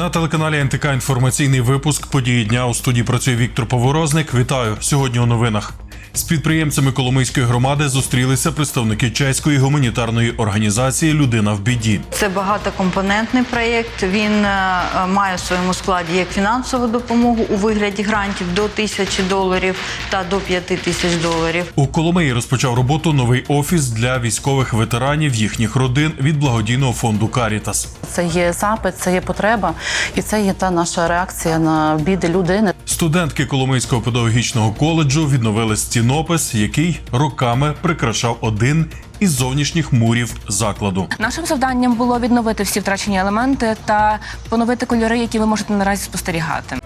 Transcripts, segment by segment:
На телеканалі НТК інформаційний випуск події дня у студії працює Віктор Поворозник. Вітаю сьогодні у новинах. З підприємцями Коломийської громади зустрілися представники чеської гуманітарної організації Людина в біді. Це багатокомпонентний проєкт. Він е, має в своєму складі як фінансову допомогу у вигляді грантів до тисячі доларів та до п'яти тисяч доларів. У Коломиї розпочав роботу новий офіс для військових ветеранів їхніх родин від благодійного фонду Карітас. Це є запит, це є потреба, і це є та наша реакція на біди людини. Студентки Коломийського педагогічного коледжу відновили стінопис, який роками прикрашав один із зовнішніх мурів закладу. Нашим завданням було відновити всі втрачені елементи та поновити кольори, які ви можете наразі спостерігати.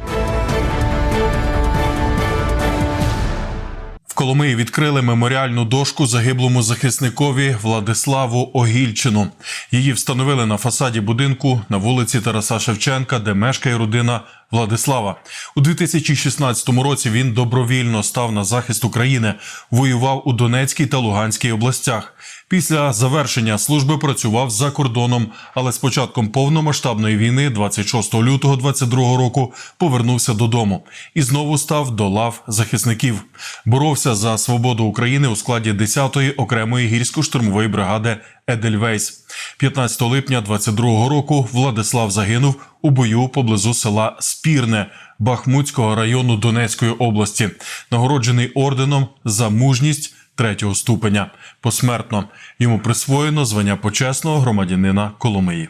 Коломиї відкрили меморіальну дошку загиблому захисникові Владиславу Огільчину. Її встановили на фасаді будинку на вулиці Тараса Шевченка, де мешкає родина Владислава. У 2016 році він добровільно став на захист України, воював у Донецькій та Луганській областях. Після завершення служби працював за кордоном, але з початком повномасштабної війни, 26 лютого 22 року, повернувся додому і знову став до лав захисників. Боровся за свободу України у складі 10-ї окремої гірсько-штурмової бригади Едельвейс. 15 липня 22 року Владислав загинув у бою поблизу села Спірне Бахмутського району Донецької області, нагороджений орденом за мужність третього ступеня. Посмертно йому присвоєно звання почесного громадянина Коломиї.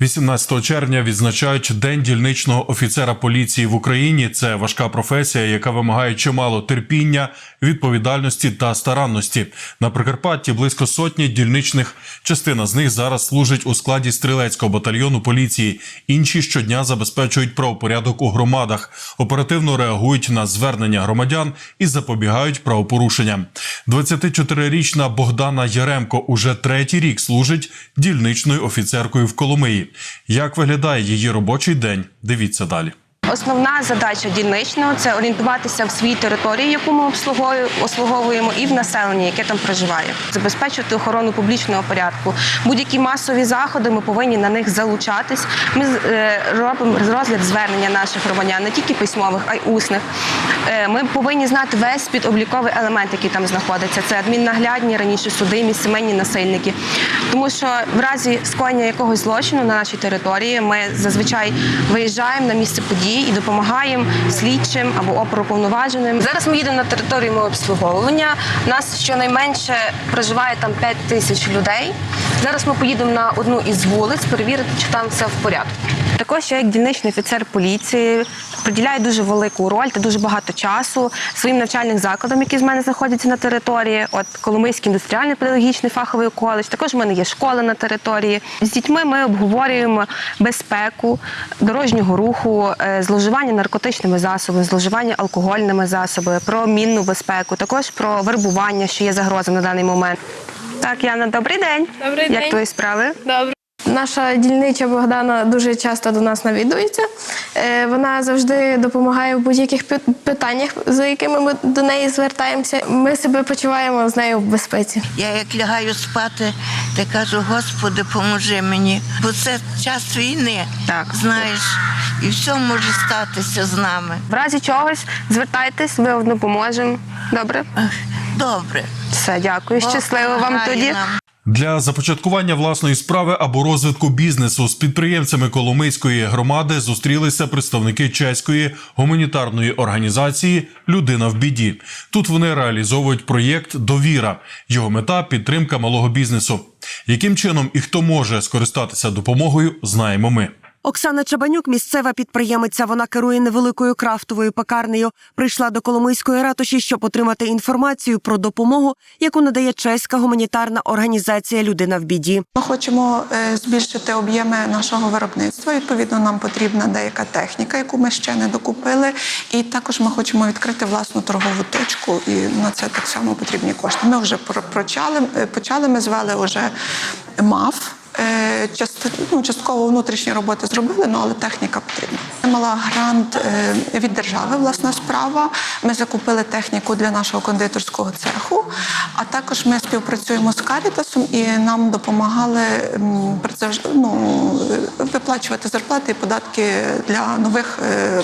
18 червня відзначають День дільничного офіцера поліції в Україні. Це важка професія, яка вимагає чимало терпіння, відповідальності та старанності. На Прикарпатті близько сотні дільничних. Частина з них зараз служить у складі стрілецького батальйону поліції. Інші щодня забезпечують правопорядок у громадах, оперативно реагують на звернення громадян і запобігають правопорушенням. 24-річна Богдана Яремко уже третій рік служить дільничною офіцеркою в Коломиї. Як виглядає її робочий день? Дивіться далі. Основна задача дільничного це орієнтуватися в своїй території, яку ми обслуговуємо, і в населенні, яке там проживає, забезпечувати охорону публічного порядку. Будь-які масові заходи ми повинні на них залучатись. Ми е, робимо розгляд звернення наших громадян, не тільки письмових, а й усних. Е, Ми повинні знати весь підобліковий елемент, який там знаходиться. Це адміннаглядні раніше судимі, сімейні насильники. Тому що в разі скоєння якогось злочину на нашій території ми зазвичай виїжджаємо на місце події і допомагаємо слідчим або оперуповноваженим. Зараз ми їдемо на територію мого обслуговування. Нас щонайменше проживає там 5 тисяч людей. Зараз ми поїдемо на одну із вулиць перевірити, чи там все в порядку. Також я як дільничний офіцер поліції приділяю дуже велику роль та дуже багато часу своїм навчальним закладам, які з мене знаходяться на території. От Коломийський індустріальний педагогічний фаховий коледж. Також в мене є школа на території. З дітьми ми обговорюємо безпеку дорожнього руху, е, зловживання наркотичними засобами, зловживання алкогольними засобами, про мінну безпеку, також про вербування, що є загроза на даний момент. Так, Яна, добрий день. Добрий Як твої справи? Добре. Наша дільнича Богдана дуже часто до нас навідується. Е, Вона завжди допомагає в будь-яких пи- питаннях, за якими ми до неї звертаємося. Ми себе почуваємо з нею в безпеці. Я як лягаю спати, то кажу, Господи, поможи мені, бо це час війни. Так. Знаєш, і все може статися з нами. В разі чогось звертайтесь, ми вам допоможемо. Добре? Добре. Все, дякую. Щасливо вам тоді. нам. Для започаткування власної справи або розвитку бізнесу з підприємцями Коломийської громади зустрілися представники чеської гуманітарної організації Людина в біді. Тут вони реалізовують проєкт Довіра. Його мета підтримка малого бізнесу. Яким чином і хто може скористатися допомогою, знаємо ми. Оксана Чабанюк, місцева підприємиця. Вона керує невеликою крафтовою пекарнею. Прийшла до Коломийської ратуші, щоб отримати інформацію про допомогу, яку надає чеська гуманітарна організація Людина в біді. Ми хочемо е, збільшити об'єми нашого виробництва. Відповідно, нам потрібна деяка техніка, яку ми ще не докупили. І також ми хочемо відкрити власну торгову точку, і на це так само потрібні кошти. Ми вже про- почали, е, почали ми звели вже МАФ. Е, ну, частково внутрішні роботи зробили, ну але техніка потрібна. Мала грант е, від держави, власна справа. Ми закупили техніку для нашого кондитерського цеху, а також ми співпрацюємо з Карітасом і нам допомагали ну, е, виплачувати зарплати і податки для нових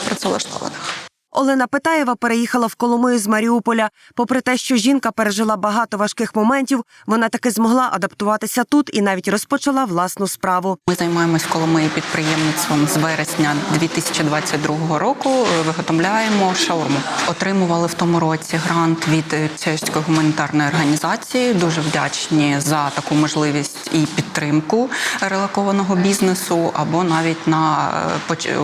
працевлаштованих. Олена Питаєва переїхала в Коломию з Маріуполя. Попри те, що жінка пережила багато важких моментів, вона таки змогла адаптуватися тут і навіть розпочала власну справу. Ми займаємось в Коломиї підприємництвом з вересня 2022 року. Виготовляємо шаурму. Отримували в тому році грант від чеської гуманітарної організації. Дуже вдячні за таку можливість і підтримку релакованого бізнесу або навіть на е,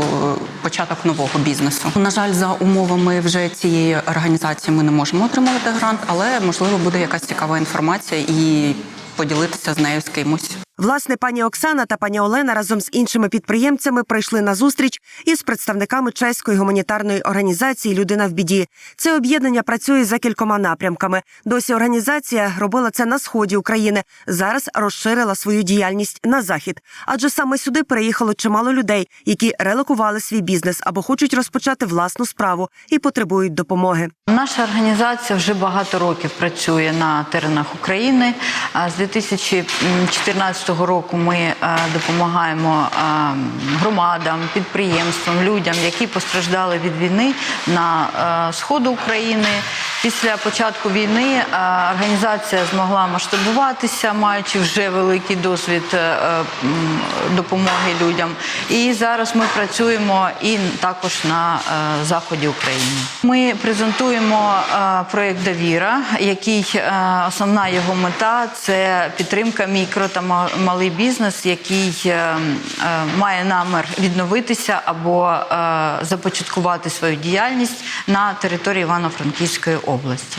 початок нового бізнесу. На жаль, за умовами вже цієї організації ми не можемо отримувати грант, але можливо буде якась цікава інформація і поділитися з нею з кимось. Власне, пані Оксана та пані Олена разом з іншими підприємцями прийшли на зустріч із представниками чеської гуманітарної організації Людина в біді. Це об'єднання працює за кількома напрямками. Досі організація робила це на сході України. Зараз розширила свою діяльність на захід. Адже саме сюди переїхало чимало людей, які релокували свій бізнес або хочуть розпочати власну справу і потребують допомоги. Наша організація вже багато років працює на теренах України. А З 2014 року ми е, допомагаємо е, громадам, підприємствам, людям, які постраждали від війни на е, сходу України. Після початку війни е, організація змогла масштабуватися, маючи вже великий досвід е, допомоги людям. І зараз ми працюємо і також на е, заході України. Ми презентуємо проєкт Довіра, який основна його мета це підтримка мікро та ма- малий бізнес, який має намір відновитися або започаткувати свою діяльність на території Івано-Франківської області області.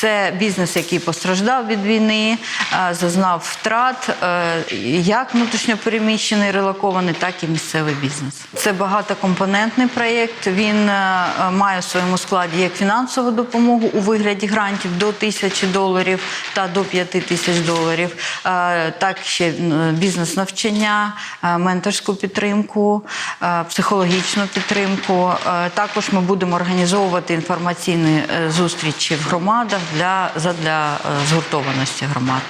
Це бізнес, який постраждав від війни, е, зазнав втрат, е, як внутрішньопереміщений релокований, так і місцевий бізнес. Це багатокомпонентний проєкт. Він е, має в своєму складі як фінансову допомогу у вигляді грантів до тисячі доларів та до п'яти тисяч доларів, так ще бізнес-навчання, менторську підтримку, психологічну підтримку. Також ми будемо організовувати інформаційні зустрічі в громадах для задля е, згуртованості громад.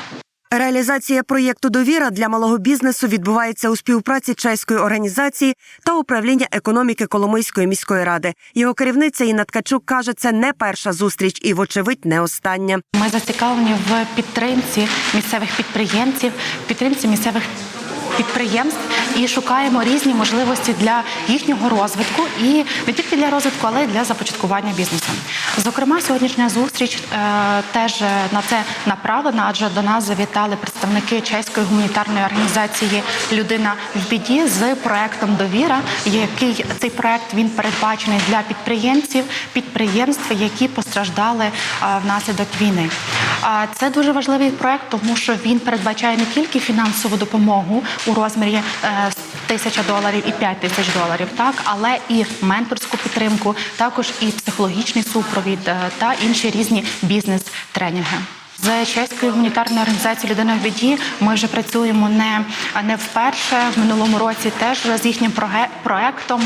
Реалізація проєкту Довіра для малого бізнесу відбувається у співпраці чеської організації та управління економіки Коломийської міської ради. Його керівниця Інна Ткачук каже, це не перша зустріч і, вочевидь, не остання. Ми зацікавлені в підтримці місцевих підприємців, підтримці місцевих підприємств і шукаємо різні можливості для їхнього розвитку і не тільки для розвитку, але й для започаткування бізнесу. Зокрема, сьогоднішня зустріч е, теж на це направлена, адже до нас завітали представники чеської гуманітарної організації Людина в біді з проектом Довіра, який цей проект він передбачений для підприємців, підприємств, які постраждали е, внаслідок війни. Це дуже важливий проект, тому що він передбачає не тільки фінансову допомогу у розмірі е, тисяча доларів і п'ять тисяч доларів, так але і менторську підтримку, також і психологічний супровід е, та інші різні бізнес-тренінги. З чеською гуманітарною організацією Людина в біді ми вже працюємо не, не вперше. В минулому році теж з їхнім проектом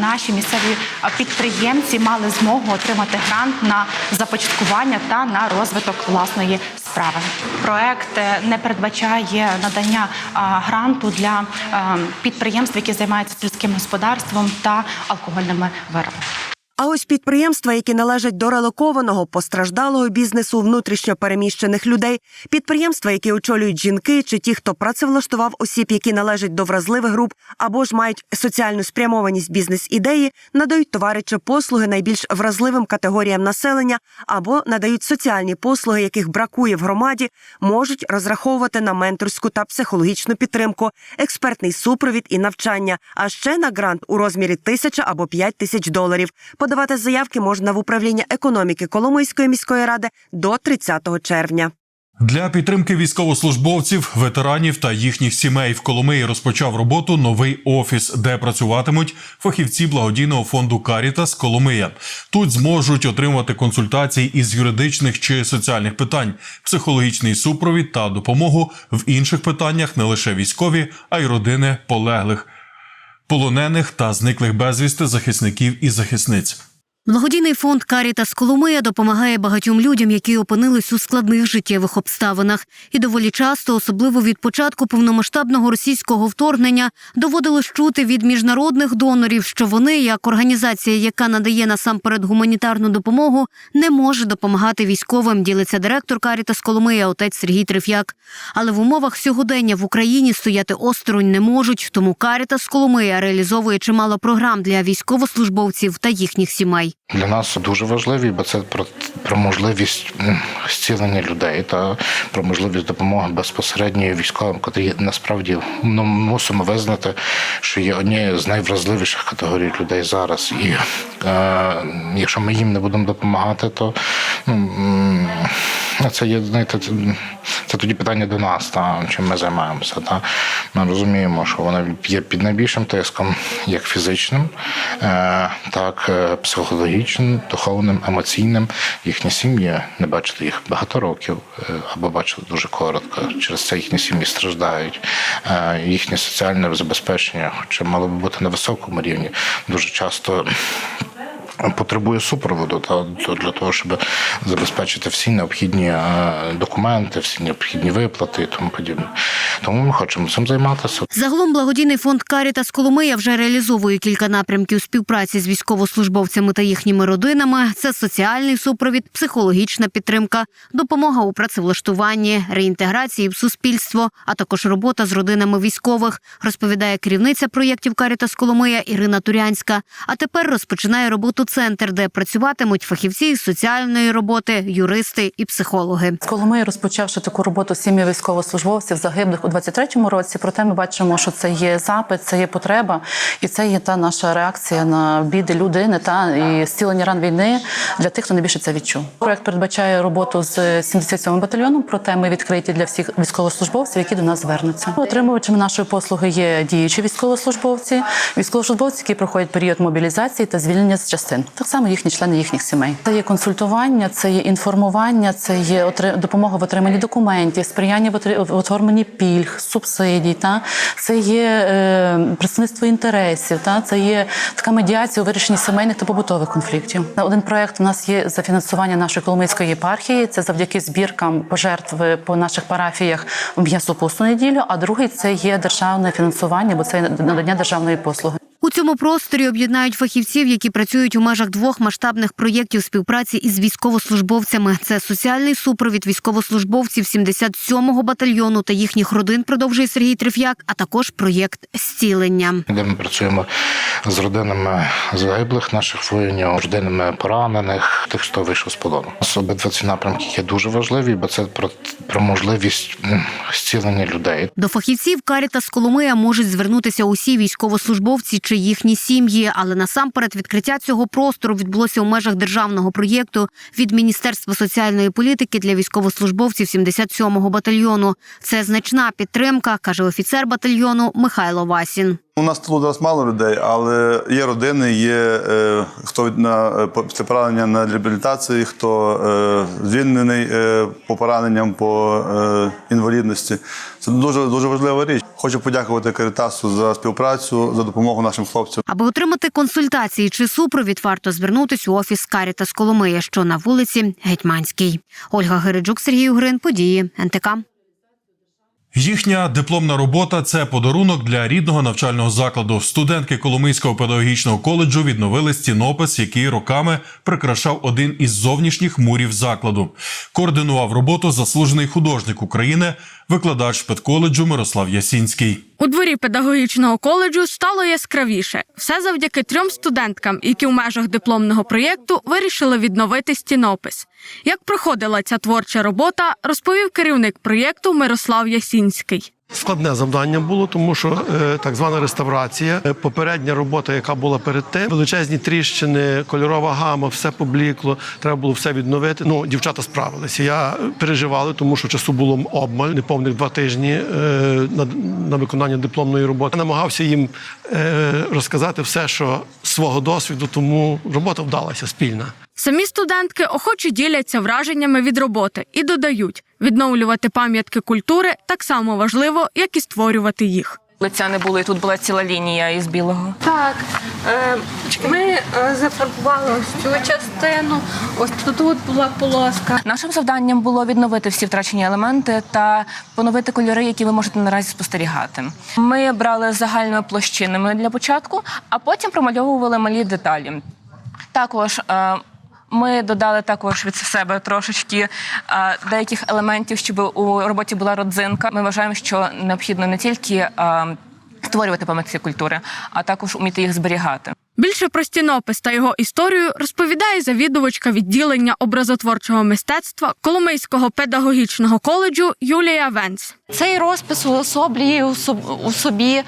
наші місцеві підприємці мали змогу отримати грант на започаткування та на розвиток власної справи. Проект е, не передбачає надання гранту для е, підприємств, які займаються сільським господарством та алкогольними виробами. А ось підприємства, які належать до релокованого постраждалого бізнесу внутрішньо переміщених людей, підприємства, які очолюють жінки, чи ті, хто працевлаштував осіб, які належать до вразливих груп, або ж мають соціальну спрямованість бізнес-ідеї, надають товари чи послуги найбільш вразливим категоріям населення, або надають соціальні послуги, яких бракує в громаді, можуть розраховувати на менторську та психологічну підтримку, експертний супровід і навчання, а ще на грант у розмірі тисяча або п'ять тисяч доларів. Подавати заявки можна в управління економіки Коломийської міської ради до 30 червня. Для підтримки військовослужбовців, ветеранів та їхніх сімей в Коломиї розпочав роботу новий офіс, де працюватимуть фахівці благодійного фонду Карітас Коломия. Тут зможуть отримати консультації із юридичних чи соціальних питань, психологічний супровід та допомогу в інших питаннях не лише військові, а й родини полеглих. Полонених та зниклих безвісти захисників і захисниць. Благодійний фонд Карітас Коломия допомагає багатьом людям, які опинились у складних життєвих обставинах, і доволі часто, особливо від початку повномасштабного російського вторгнення, доводилось чути від міжнародних донорів, що вони, як організація, яка надає насамперед гуманітарну допомогу, не може допомагати військовим. Ділиться директор Карітас Коломия, отець Сергій Триф'як. Але в умовах сьогодення в Україні стояти осторонь не можуть. Тому Карітас Коломия реалізовує чимало програм для військовослужбовців та їхніх сімей. Для нас дуже важливі, бо це про, про можливість зцілення людей та про можливість допомоги безпосередньо військовим, котрі насправді ну, мусимо визнати, що є однією з найвразливіших категорій людей зараз. І е, якщо ми їм не будемо допомагати, то ну, це є знаєте, це, це тоді питання до нас, та чим ми займаємося. Та ми розуміємо, що вони є під найбільшим тиском, як фізичним, е, так е, психологічним, духовним, емоційним. Їхні сім'ї не бачили їх багато років е, або бачили дуже коротко. Через це їхні сім'ї страждають. Е, Їхнє соціальне забезпечення, хоча мало би бути на високому рівні, дуже часто потребує супроводу та для того, щоб забезпечити всі необхідні е, документи, всі необхідні виплати і тому подібне. Тому ми хочемо цим займатися. Загалом благодійний фонд Карітас Коломия вже реалізовує кілька напрямків співпраці з військовослужбовцями та їхніми родинами. Це соціальний супровід, психологічна підтримка, допомога у працевлаштуванні, реінтеграції в суспільство, а також робота з родинами військових, розповідає керівниця проєктів Карітас Коломия Ірина Турянська. А тепер розпочинає роботу центр, де працюватимуть фахівці з соціальної роботи, юристи і психологи. З Коломиї розпочавши таку роботу сім'ї військовослужбовців загиблих у 23-му році. Проте ми бачимо, що це є запит, це є потреба, і це є та наша реакція на біди людини та і зцілення ран війни для тих, хто найбільше це відчув. Проект передбачає роботу з 77-м батальйоном. Проте ми відкриті для всіх військовослужбовців, які до нас звернуться. Отримувачами нашої послуги є діючі військовослужбовці, військовослужбовці, які проходять період мобілізації та звільнення з частин. Так само їхні члени їхніх сімей. Це є консультування, це є інформування, це є допомога в отриманні документів, сприяння в оформленні пільг, субсидій. Та це є е, представництво інтересів. Та це є така медіація у вирішенні сімейних та побутових конфліктів. Один проект у нас є за фінансування нашої Коломийської єпархії. Це завдяки збіркам пожертв по наших парафіях в м'ясо посту неділю. А другий це є державне фінансування, бо це надання державної послуги. У цьому просторі об'єднають фахівців, які працюють у межах двох масштабних проєктів співпраці із військовослужбовцями. Це соціальний супровід військовослужбовців 77-го батальйону та їхніх родин, продовжує Сергій Триф'як, а також проєкт зцілення. де ми працюємо з родинами загиблих наших воїнів, родинами поранених, тих, хто вийшов з полону. Обидва ці напрямки є дуже важливі, бо це про, про можливість зцілення людей. До фахівців Карітас Коломия можуть звернутися усі військовослужбовці чи їхні сім'ї, але насамперед відкриття цього простору відбулося у межах державного проєкту від Міністерства соціальної політики для військовослужбовців 77-го батальйону. Це значна підтримка, каже офіцер батальйону Михайло Васін. У нас тут зараз мало людей, але є родини, є е, хто на е, після поранення на реабілітації, хто е, звільнений е, по пораненням по е, інвалідності. Це дуже дуже важлива річ. Хочу подякувати Каритасу за співпрацю, за допомогу нашим хлопцям. Аби отримати консультації чи супровід, варто звернутися у офіс Карітас Коломия, що на вулиці Гетьманській. Ольга Гириджук, Сергій Угрин, події НТК. Їхня дипломна робота це подарунок для рідного навчального закладу. Студентки Коломийського педагогічного коледжу відновили стінопис, який роками прикрашав один із зовнішніх мурів закладу. Координував роботу заслужений художник України, викладач педколеджу Мирослав Ясінський. У дворі педагогічного коледжу стало яскравіше. Все завдяки трьом студенткам, які в межах дипломного проєкту вирішили відновити стінопис. Як проходила ця творча робота, розповів керівник проєкту Мирослав Ясінський. Складне завдання було, тому що е, так звана реставрація, е, попередня робота, яка була перед тим, величезні тріщини, кольорова гама, все поблікло. Треба було все відновити. Ну, дівчата справилися. Я е, переживали, тому що часу було обмаль, неповних два тижні на, на виконання дипломної роботи. Я намагався їм розказати все, що свого досвіду, тому робота вдалася спільна. Самі студентки охоче діляться враженнями від роботи і додають, відновлювати пам'ятки культури так само важливо, як і створювати їх. Лиця не було, і тут була ціла лінія із білого. Так, е, ми е, зафарбували ось цю частину. Ось тут була полоска. Нашим завданням було відновити всі втрачені елементи та поновити кольори, які ви можете наразі спостерігати. Ми брали загальними площинами для початку, а потім промальовували малі деталі. Також е, ми додали також від себе трошечки а, деяких елементів, щоб у роботі була родзинка. Ми вважаємо, що необхідно не тільки е, створювати пам'ятки культури, а також уміти їх зберігати. Більше про стінопис та його історію розповідає завідувачка відділення образотворчого мистецтва Коломийського педагогічного коледжу Юлія Венц. Цей розпис уособлює у у собі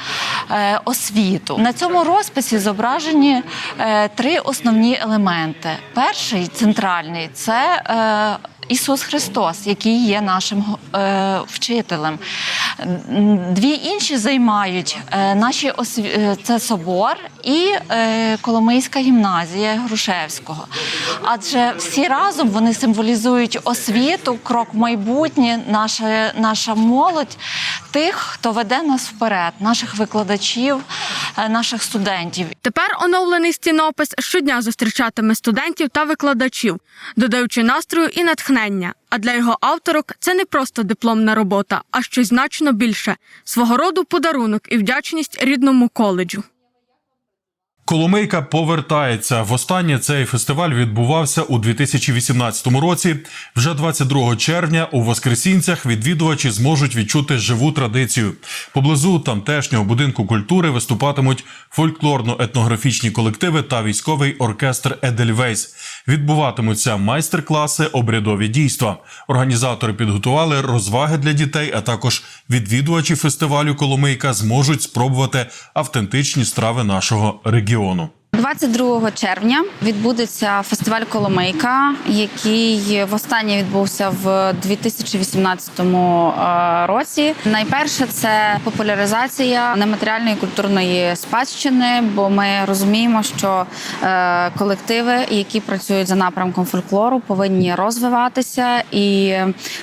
е, освіту. На цьому розписі зображені е, три основні елементи. Перший центральний це е, Ісус Христос, який є нашим е, вчителем. Дві інші займають е, наші осві... е, це собор і е, Коломийська гімназія Грушевського. Адже всі разом вони символізують освіту, крок в майбутнє, наша, наша молодь, тих, хто веде нас вперед, наших викладачів, е, наших студентів. Тепер оновлений стінопис щодня зустрічатиме студентів та викладачів, додаючи настрою і натхнення. А для його авторок це не просто дипломна робота, а щось значно більше свого роду подарунок і вдячність рідному коледжу. Коломийка повертається. Востаннє цей фестиваль відбувався у 2018 році. Вже 22 червня у Воскресінцях відвідувачі зможуть відчути живу традицію. Поблизу тамтешнього будинку культури виступатимуть фольклорно-етнографічні колективи та військовий оркестр Едельвейс. Відбуватимуться майстер-класи, обрядові дійства. Організатори підготували розваги для дітей, а також відвідувачі фестивалю Коломийка зможуть спробувати автентичні страви нашого регіону. 22 червня відбудеться фестиваль Коломийка, який востаннє відбувся в 2018 е, році. Найперше це популяризація нематеріальної культурної спадщини, бо ми розуміємо, що е, колективи, які працюють за напрямком фольклору, повинні розвиватися і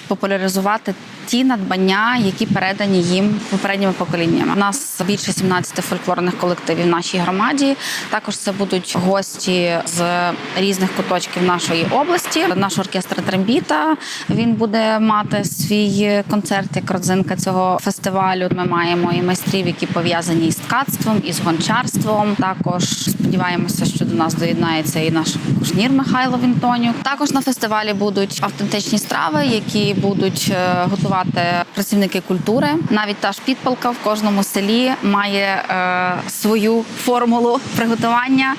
популяризувати. Ті надбання, які передані їм попередніми поколіннями. У нас більше 17 фольклорних колективів в нашій громаді. Також це будуть гості з різних куточків нашої області. Наш оркестр Трембіта він буде мати свій концерт як родзинка цього фестивалю. Ми маємо і майстрів, які пов'язані із ткацтвом, і з гончарством. Також сподіваємося, що до нас доєднається і наш кушнір Михайло Вінтонюк. Також на фестивалі будуть автентичні страви, які будуть е, готувати працівники культури. Навіть та ж підпалка в кожному селі має е, свою формулу приготування.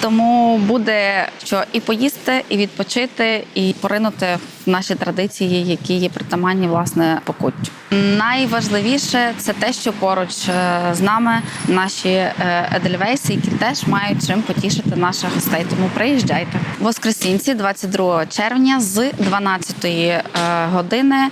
Тому буде що і поїсти, і відпочити, і поринути в наші традиції, які є притаманні власне покуттю. Найважливіше це те, що поруч е, з нами наші е, едельвейси, які теж мають чим потішити наших гостей. Тому приїжджайте воскресінці, 22 червня з 12 е, години.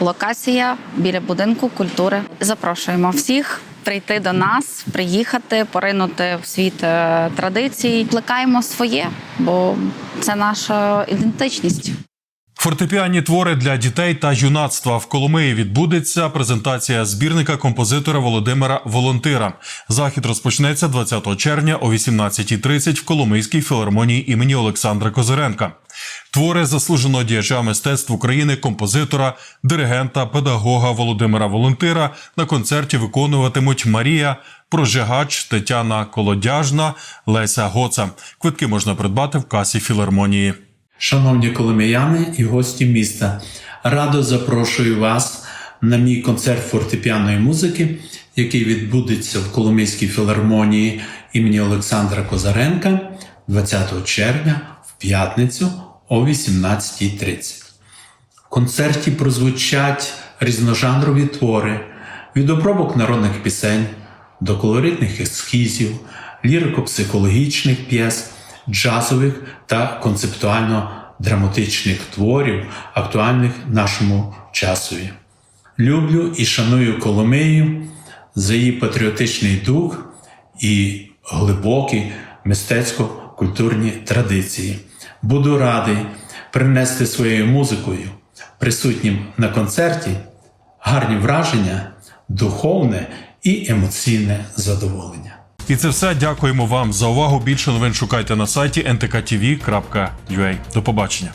Локація біля будинку культури. Запрошуємо всіх прийти до нас, приїхати, поринути в світ е, традицій. Плекаємо своє, бо це наша ідентичність. Фортепіанні твори для дітей та юнацтва в Коломиї відбудеться презентація збірника композитора Володимира Волонтира. Захід розпочнеться 20 червня о 18.30 в Коломийській філармонії імені Олександра Козиренка. Твори заслуженого діяча мистецтв України, композитора, диригента, педагога Володимира Волонтира на концерті виконуватимуть Марія Прожигач, Тетяна Колодяжна, Леся Гоца. Квитки можна придбати в касі філармонії. Шановні коломияни і гості міста, радо запрошую вас на мій концерт фортепіаної музики, який відбудеться в Коломийській філармонії імені Олександра Козаренка 20 червня в п'ятницю о 18.30. В концерті прозвучать різножанрові твори від обробок народних пісень до колоритних ескізів, лірико-психологічних п'єс джазових та концептуально-драматичних творів, актуальних нашому часові. Люблю і шаную Коломию за її патріотичний дух і глибокі мистецько-культурні традиції. Буду радий принести своєю музикою присутнім на концерті гарні враження духовне і емоційне задоволення. І це все. Дякуємо вам за увагу. Більше новин шукайте на сайті ntktv.ua. До побачення.